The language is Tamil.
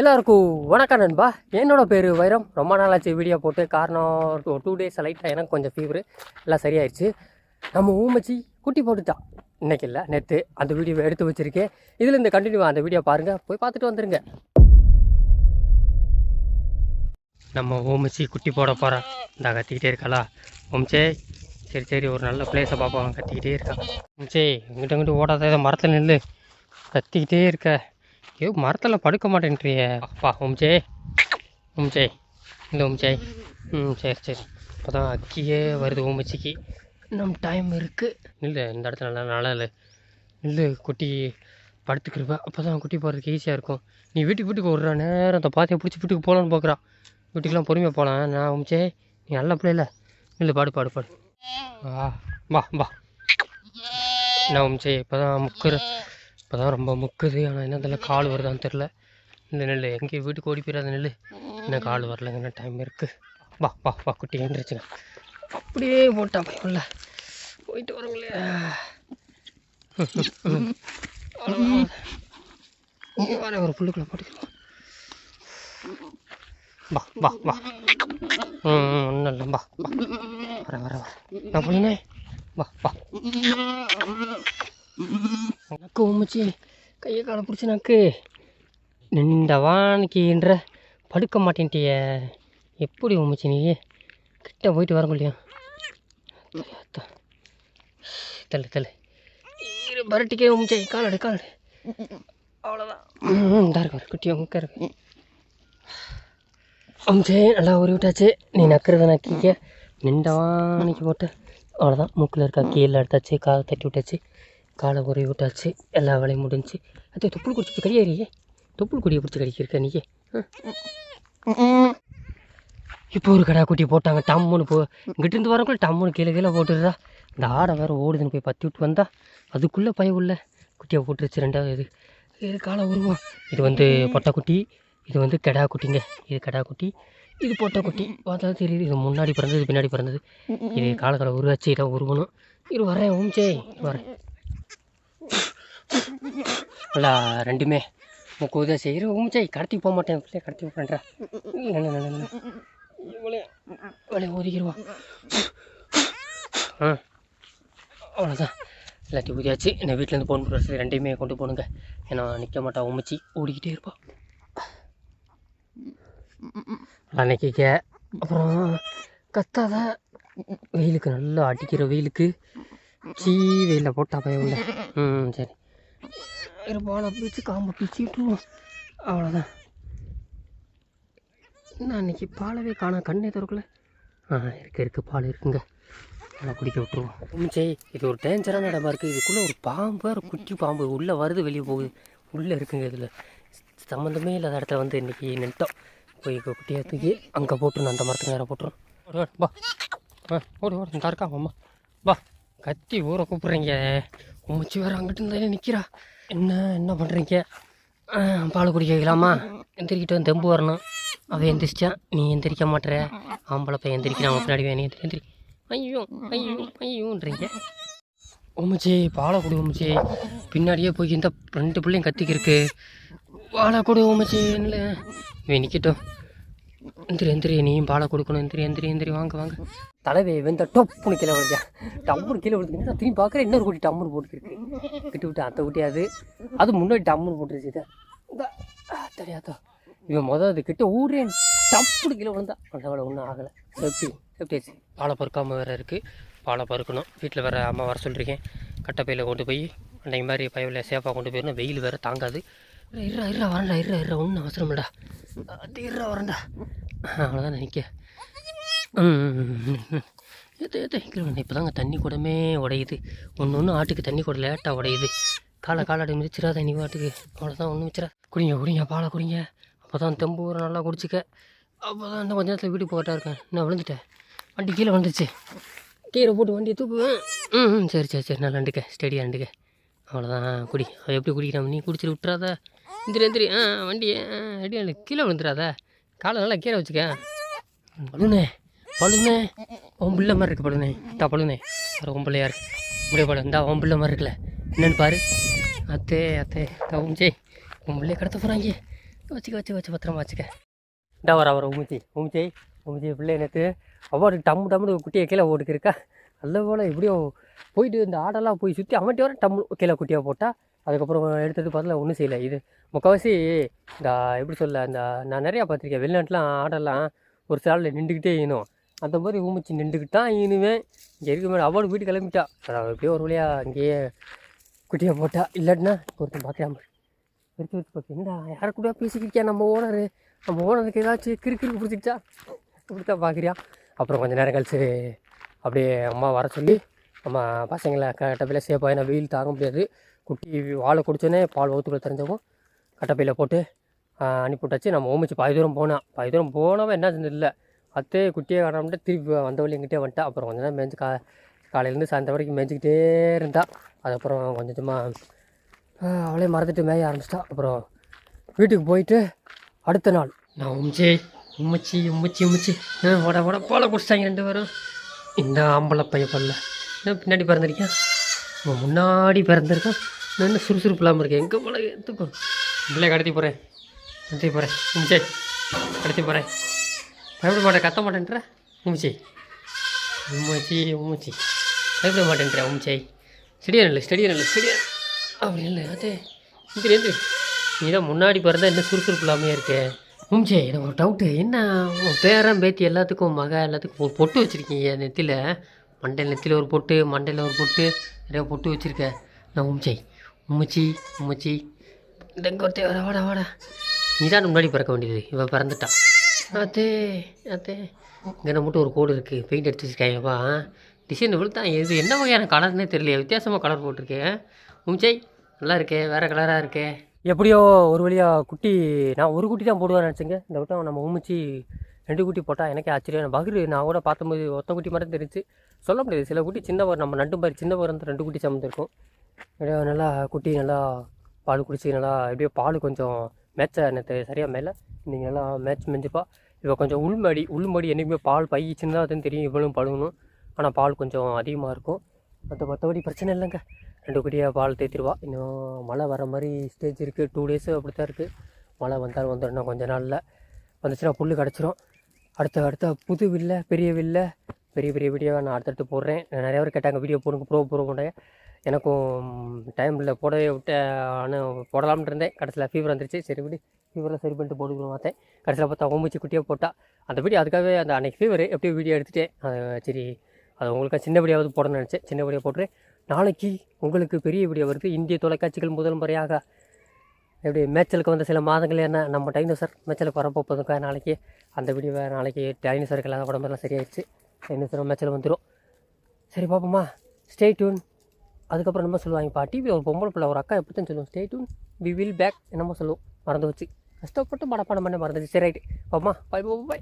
எல்லாருக்கும் வணக்கம் நண்பா. என்னோட பேர் வைரம். ரொம்ப நாளாச்சு வீடியோ போட்டு. காரணம் ஒரு டூ டேஸ் லைட்டாக எனக்கு கொஞ்சம் ஃபீவர் எல்லாம் சரியாயிடுச்சு நம்ம ஊமச்சி குட்டி போட்டுச்சா இன்றைக்கி இல்லை நேற்று அந்த வீடியோவை எடுத்து வச்சிருக்கேன். இதில் இந்த கண்டினியூ அந்த வீடியோ பாருங்கள் போய் பார்த்துட்டு வந்துடுங்க நம்ம ஓமச்சி குட்டி போட போகிறேன் இந்த கத்திக்கிட்டே இருக்காளா. ஓம்சே சரி சரி ஒரு நல்ல பிளேஸை பார்ப்போம் கத்திக்கிட்டே இருக்கான். ஓம்சே இங்கிட்ட இங்கிட்ட ஓடாத. மரத்தில் நில்லு. கத்திக்கிட்டே இருக்க. ஐயோ மரத்தில் படுக்க மாட்டேன்றியே. அப்பா உம்ஜே. உம்ஜே. இந்த உம்ஜே. ம் சரி சரி. இப்போ தான் அக்கியே வருது ஓமச்சிக்கு நம் டைம் இருக்குது இல்லை இந்த இடத்துல நல்லா நல்லா இல்லை இல்லை குட்டி படுத்துக்கிருப்ப அப்போ தான் குட்டி போகிறதுக்கு ஈஸியாக இருக்கும். நீ வீட்டுக்கு வீட்டுக்கு ஒரு நேரம் அந்த பாத்தியை பிடிச்சி வீட்டுக்கு போகலான்னு பார்க்குறான் வீட்டுக்கெலாம் பொறுமையாக போகலாம் நான் உமிச்சே நீ நல்ல பிள்ளைல இல்லை. பாடு பாடு பாடு. வா வா வா. நான் உமிச்சே இப்போ தான் முக்கிற இப்போ தான் ரொம்ப முக்குது. ஆனால் என்ன தெரியல கால் வருதான்னு தெரில இந்த நெல் எங்கேயும் வீட்டுக்கு ஓடி போயிடாத நெல் இன்னும் கால் வரல என்ன டைம் இருக்குது வா வா வா குட்டி எழுந்திரிச்சுங்க அப்படியே போட்டான் பையன்ல போயிட்டு வரங்களே. வர ஒரு புல்லுக்குள்ள போட்டுக்கலாம். வா வா வா. ம் ஒன்றும் இல்லை வா வா. வர வர வர. நான் பொண்ணுனே வா வா. எனக்கு உமிச்சு கையை காலை பிடிச்சி நக்கு நின்றவான்கின்ற படுக்க மாட்டேன்ட்டிய. எப்படி உமிச்சு நீ? கிட்ட போயிட்டு வர முடியும் தள்ளு தள்ளு. இரு பரட்டிக்கே உமிச்சே காலடு காலடு அவ்வளோதான் இந்த இருக்கு குட்டி உங்க இருக்கு. அம்சே நல்லா உரி விட்டாச்சு. நீ நக்கிறத நக்கிக்க நின்றவானிக்கு போட்டு. அவ்வளோதான் மூக்கில் இருக்க கீழே எடுத்தாச்சு காலை தட்டி விட்டாச்சு. காலை உரி விட்டாச்சு எல்லா வேலையும் முடிஞ்சு. அது தொப்புள் குடிச்சு கடியாரியே தொப்புள் கொடியை பிடிச்சி கடிக்கிருக்க நீயே? இப்போ ஒரு கடா குட்டி போட்டாங்க டம்முன்னு போ இங்கிட்டிருந்து வரக்குள்ள டம்முன்னு கீழே கீழே போட்டுருதா இந்த ஆடை வேறு ஓடுதுன்னு போய் பற்றி விட்டு வந்தா அதுக்குள்ளே பய உள்ள குட்டியை போட்டுருச்சு ரெண்டாவது இது. இது காலை உருவம். இது வந்து பொட்டைக்குட்டி இது வந்து கெடா குட்டிங்க. இது கெடா குட்டி இது பொட்டை குட்டி. பார்த்தா தெரியுது இது முன்னாடி பிறந்தது பின்னாடி பிறந்தது. இது காலக்கால உருவாச்சு இதை உருவணும். இது வரேன் ஓம்ச்சே வரேன் நல்லா ரெண்டுமே. உனக்கு உதவி செய்கிற ஓம்சே கடத்தி போக மாட்டேன் பிள்ளைய கடத்தி போகிறேன்றா இவ்வளோ இவளே ஒதுக்கிடுவான் ஆ அவ்வளோதான் எல்லாத்தையும் ஊதியாச்சு என்ன வீட்டிலேருந்து போன் பண்ணுறது ரெண்டையுமே கொண்டு போகணுங்க ஏன்னா நிற்க மாட்டா உமிச்சி ஓடிக்கிட்டே இருப்பான் அன்னைக்கிக்க அப்புறம் கத்தாத வெயிலுக்கு நல்லா அடிக்கிற வெயிலுக்கு சீ வெயிலில் போட்டா பயம் இல்லை ம் சரி. இரு பாலை பிடிச்சி காம்பை பிடிச்சி விட்டுருவோம் அவ்வளோதான் என்ன அன்னைக்கு பாலவே காணோம். கண்ணே திறக்கல. ஆ இருக்கு இருக்கு. பால் இருக்குங்க. நல்லா குடிக்க விட்டுருவோம். சரி இது ஒரு டேஞ்சரான இடமா இருக்குது இதுக்குள்ளே ஒரு பாம்பு ஒரு குட்டி பாம்பு. உள்ளே வருது வெளியே போகுது. உள்ளே இருக்குங்க இதில். சம்மந்தமே இல்லாத இடத்துல வந்து இன்றைக்கி நின்ட்டோம். போய் குட்டியை தூக்கி அங்கே போட்டுருணும். அந்த மரத்துக்கு நேரம் போட்டுரும் ஓடி ஓடி வா ஓடி ஓடி. இந்த இருக்கா அம்மா வா கத்தி ஊரை கூப்பிட்றீங்க. உமிச்சி வேறு அங்கிட்டு இருந்தாலே நிற்கிறா என்ன என்ன பண்ணுறீங்க பால் குடிக்க வைக்கலாமா எந்திரிக்கிட்டு வந்து தெம்பு வரணும். அவள் எந்திரிச்சா நீ எந்திரிக்க மாட்டேற. ஆம்பளை பையன் எந்திரிக்கிறான். அவன் பின்னாடி வேணும் எந்திரி எந்திரி. ஐயோ ஐயோ ஐயோன்றீங்க. உமிச்சி பாலை கொடு உமிச்சி பின்னாடியே போய் இந்த ரெண்டு பிள்ளையும் கத்திக்கிருக்கு. பாலை கொடு உமிச்சி இல்லை இவன் நிற்கட்டும் எந்திரி எந்திரி நீயும் பாலை கொடுக்கணும். எந்திரி எந்திரி எந்திரி வாங்க வாங்க. தலைவே வெந்த டப்புனு கீழே விழுந்தா டம்முன்னு கீழே விழுந்து திரும்பி பார்க்குறேன் இன்னொரு குட்டி டம்முன்னு போட்டுருக்கு. கிட்டு விட்டு அத்தை குட்டியாது அது. முன்னாடி டம்முன்னு போட்டுருச்சு இதை. தெரியாதா இவன் முதல் அது கிட்ட ஊரேன் டப்புனு கீழே விழுந்தா. நல்ல ஒன்றும் ஆகலை. சேஃப்டி சேஃப்டி ஆச்சு. பாலை பறுக்காமல் வேறு இருக்குது பாலை பறுக்கணும் வீட்டில் வேறு அம்மா வர சொல்லியிருக்கேன் கட்டைப்பையில் கொண்டு போய் அன்றைக்கு மாதிரி பயவில் சேஃபாக கொண்டு போயிடணும் வெயில் வேறு தாங்காது. இருறா இருறா வரண்டா இருறா இருறா ஒன்றும் அவசரம் இல்லடா அது இருறா வரண்டா அவ்வளோதான் நினைக்க. ஏற்ற ஏற்ற இப்போ தாங்க தண்ணி கூடமே உடையுது. ஒன்று ஒன்று ஆட்டுக்கு தண்ணி கூட லேட்டாக உடையுது. காலை காலாடி மிதிச்சிடா தண்ணி பாட்டுக்கு. அவ்வளோதான் ஒன்றும் மிச்சிடா குடிங்க குடிங்க பாலை குடிங்க. அப்போ தான் தெம்பு ஊரை நல்லா குடிச்சிக்க. அப்போ தான் இன்னும் கொஞ்ச நேரத்தில் வீட்டுக்கு போகட்டா இருக்கேன். நான் விழுந்துட்டேன் வண்டி கீழே வந்துச்சு கீழே போட்டு வண்டியை தூக்குவேன். ம் சரி சரி சரி நல்லா ரெண்டுக்க ஸ்டெடியாக ரெண்டுக்க அவ்வளோதான் குடி. அவள் எப்படி குடிக்கிறான் நீ குடிச்சிட்டு விட்டுறாத. எந்திரி எந்திரி ஆ வண்டி ரெடி கீழே விழுந்துடாத காலை நல்லா கீழே வச்சுக்க. பழுனே பழுனே உன் பிள்ளை மாதிரி இருக்கு பழுனே தா பழுனே வேறு உன் பிள்ளையா இருக்கு. இப்படியே பழம் இந்தா உன் பிள்ளை மாதிரி இருக்குல்ல. என்னன்னு பாரு. அத்தே அத்தே. தா ஜெய். உன் பிள்ளைய கடத்த போகிறாங்க வச்சுக்க வச்சுக்க வச்சு பத்திரமா வச்சுக்க. இந்தா வர வர உமிச்சி உமிச்சி உமிச்சி பிள்ளை நேற்று அவ்வளோ டம்மு டம்முன்னு குட்டியை கீழே ஓடுக்கிருக்கா நல்ல போல் எப்படியோ போயிட்டு இந்த ஆடெல்லாம் போய் சுற்றி அவன்ட்டு வர டம்மு கீழே குட்டியாக போட்டால் அதுக்கப்புறம் எடுத்தது பார்த்தல ஒன்றும் செய்யலை. இது முக்கால்வாசி இந்த எப்படி சொல்ல இந்த நான் நிறையா பார்த்துருக்கேன். வெளிநாட்டுலாம் ஆடெல்லாம் ஒரு சாலில் நின்றுக்கிட்டே ஈனும். அந்த மாதிரி ஊமிச்சு நின்றுக்கிட்டு தான் ஈனுவேன். இங்கே இருக்க மேடம் அவளோட வீட்டு கிளம்பிட்டா. அதான் எப்படியோ ஒரு வழியாக அங்கேயே குட்டியை போட்டா. இல்லாட்டினா ஒருத்தன் பார்க்கலாம் எடுத்து எடுத்து பார்த்து என்னடா யார் கூட பேசிக்கிட்டியா நம்ம ஓனரு. நம்ம ஓனருக்கு ஏதாச்சும் கிறு கிறுக்கு பிடிச்சிக்கிச்சா? இப்படி தான் பார்க்குறியா? அப்புறம் கொஞ்சம் நேரம் கழிச்சு அப்படியே அம்மா வர சொல்லி அம்மா பசங்களை கட்டப்பையில் சேஃபாக ஏன்னா வெயில் தாங்க முடியாது. குட்டி வாழை குடிச்சோன்னே பால் ஊற்றுக்குள்ள தெரிஞ்சவும் கட்டப்பையில் போட்டு அனுப்பிவிட்டாச்சு. அனுப்பி விட்டாச்சு நம்ம ஓமிச்சு பாதி தூரம் போனான் பாதி தூரம் போனவன் என்ன இல்லை. அத்தே குட்டியை காணாமட்டு திருப்பி வந்த வழி எங்கிட்டே வந்துட்டா. அப்புறம் கொஞ்ச நேரம் மேய்ஞ்சு கா காலையிலேருந்து சாயந்தரம் வரைக்கும் மேய்ஞ்சிக்கிட்டே இருந்தா. அதுக்கப்புறம் கொஞ்சம் கொஞ்சமாக அவளே மறந்துட்டு மேய ஆரம்பிச்சிட்டா. அப்புறம் வீட்டுக்கு போயிட்டு அடுத்த நாள் நான் உமிச்சி உமிச்சி உமிச்சி உம்மிச்சி உட உட போல குடிச்சிட்டாங்க ரெண்டு பேரும். இந்த ஆம்பளை பையன் பண்ணல என்ன பின்னாடி பிறந்திருக்கேன் முன்னாடி பிறந்திருக்கேன். நான் என்ன சுறுசுறுப்பு இல்லாமல் இருக்கேன். எங்கே போல? எடுத்துக்கோ பிள்ளை கடத்தி போகிறேன் கடத்தி போகிறேன் உமிச்சே கடத்தி போகிறேன் பயப்பட மாட்டேன். கத்த மாட்டேன்ற? உமிச்சி உமிச்சி உமிச்சி பயப்பட மாட்டேன்ற உமிச்சை ஸ்டெடியா இல்லை ஸ்டெடியா இல்லை ஸ்டெடியா அப்படி இல்லை அதே இது நீ தான் முன்னாடி பிறந்தா என்ன சுறுசுறுப்பு இல்லாமையே இருக்கே? உமிச்சே எனக்கு ஒரு டவுட்டு என்ன? உன் பேரன் பேத்தி எல்லாத்துக்கும் மக எல்லாத்துக்கும் ஒரு பொட்டு வச்சுருக்கீங்க நெத்தியில். மண்டையில் நெத்தியில் ஒரு பொட்டு மண்டையில் ஒரு பொட்டு. நிறைய பொட்டு வச்சுருக்கேன் நான் உமிச்சை உம்மச்சி இந்த இங்கே ஒருத்தன் வர வாடா வாடா. நீ தான் முன்னாடி பிறக்க வேண்டியது. இவன் பிறந்துட்டான் அதே அதே இங்கே மட்டும் ஒரு கோடு இருக்குது பெயிண்ட் அடிச்சு வச்சுருக்காங்கப்பா டிசைன் இவ்வளோ தான் இது என்ன வகையான கலர்னே தெரியல வித்தியாசமாக கலர் போட்டிருக்கேன் உம்ச்சை நல்லா இருக்கே. வேறு கலராக இருக்கே. எப்படியோ ஒரு வழியாக குட்டி நான் ஒரு குட்டி தான் போடுவேன்னு நினச்சேங்க. இந்த வட்டம் நம்ம உமிச்சி ரெண்டு குட்டி போட்டால் எனக்கே ஆச்சரியம். பகிர் நான் கூட பார்க்கும்போது ஒத்த குட்டி மட்டும் தெரிஞ்சு. சொல்ல முடியாது. சில குட்டி சின்ன நம்ம நண்டு மாதிரி சின்ன பிறந்து ரெண்டு குட்டி சமந்திருக்கும். எப்படியோ நல்லா குட்டி நல்லா பால் குடிச்சு நல்லா எப்படியோ பால் கொஞ்சம் மேட்சை நேற்று சரியாக மேலே. இன்றைக்கி நல்லா மேட்ச் மெஞ்சிப்பா. இப்போ கொஞ்சம் உள்மடி உள்மடி என்றைக்குமே பால் பயிச்சுன்னா அதுன்னு தெரியும் இவ்வளோ பழுகணும். ஆனால் பால் கொஞ்சம் அதிகமாக இருக்கும். மற்ற மற்றபடி பிரச்சனை இல்லைங்க. ரெண்டு குட்டியாக பால் தேத்திடுவா இன்னும் மழை வர மாதிரி ஸ்டேஜ் இருக்குது டூ டேஸு அப்படி தான் இருக்குது மழை வந்தாலும் வந்துடணும் கொஞ்சம் கொஞ்ச நாளில். வந்துச்சுன்னா புல் கிடச்சிரும். அடுத்த அடுத்த புது வில்லை பெரிய வில்லை பெரிய பெரிய வீடியோவை நான் அடுத்தடுத்து போடுறேன். நிறைய பேர் கேட்டாங்க வீடியோ போடுங்க ப்ரோ ப்ரோ போட்டேன் எனக்கும் டைம் இல்லை போடவே விட்டு ஆனால் போடலாம்னு இருந்தேன். கடைசியில் ஃபீவர் வந்துருச்சு. சரி விடு ஃபீவரில் சரி பண்ணிட்டு போட்டுக்கணும் பார்த்தேன். கடைசியில் பார்த்தா ஓமிச்சு குட்டியாக போட்டால் அந்த வீடியோ அதுக்காகவே அந்த அன்னைக்கு ஃபீவர் எப்படியோ வீடியோ எடுத்துட்டேன். சரி அது உங்களுக்கு சின்னபடியாவது போடணும்னு நினச்சேன். சின்னபடியாக போட்டுரு. நாளைக்கு உங்களுக்கு பெரிய வீடியோ வருது. இந்திய தொலைக்காட்சிகள் முதல் முறையாக. எப்படி மேய்ச்சலுக்கு வந்த சில மாதங்கள் என்ன? நம்ம டைனோசர் மேய்ச்சலுக்கு வரப்போ போதுக்கா நாளைக்கு. அந்த வீடியோவை நாளைக்கு டைனோசருக்கெல்லாம் உடம்பெல்லாம் சரியாயிடுச்சு. டைனோசர் மேய்ச்சல் வந்துடும் சரி பார்ப்போமா. ஸ்டே டியூன் அதுக்கப்புறம் என்னமோ சொல்லுவாங்க பா டிவி ஒரு பொம்பளை பிள்ளை ஒரு அக்கா எப்படி தான் சொல்லுவோம் ஸ்டே வி வில் பேக் என்னமோ சொல்லுவோம். மறந்து வச்சு கஷ்டப்பட்டு மனப்பாடம் பண்ண மறந்துச்சு. சரி ரைட்டு பாப்போமா பை பை பை.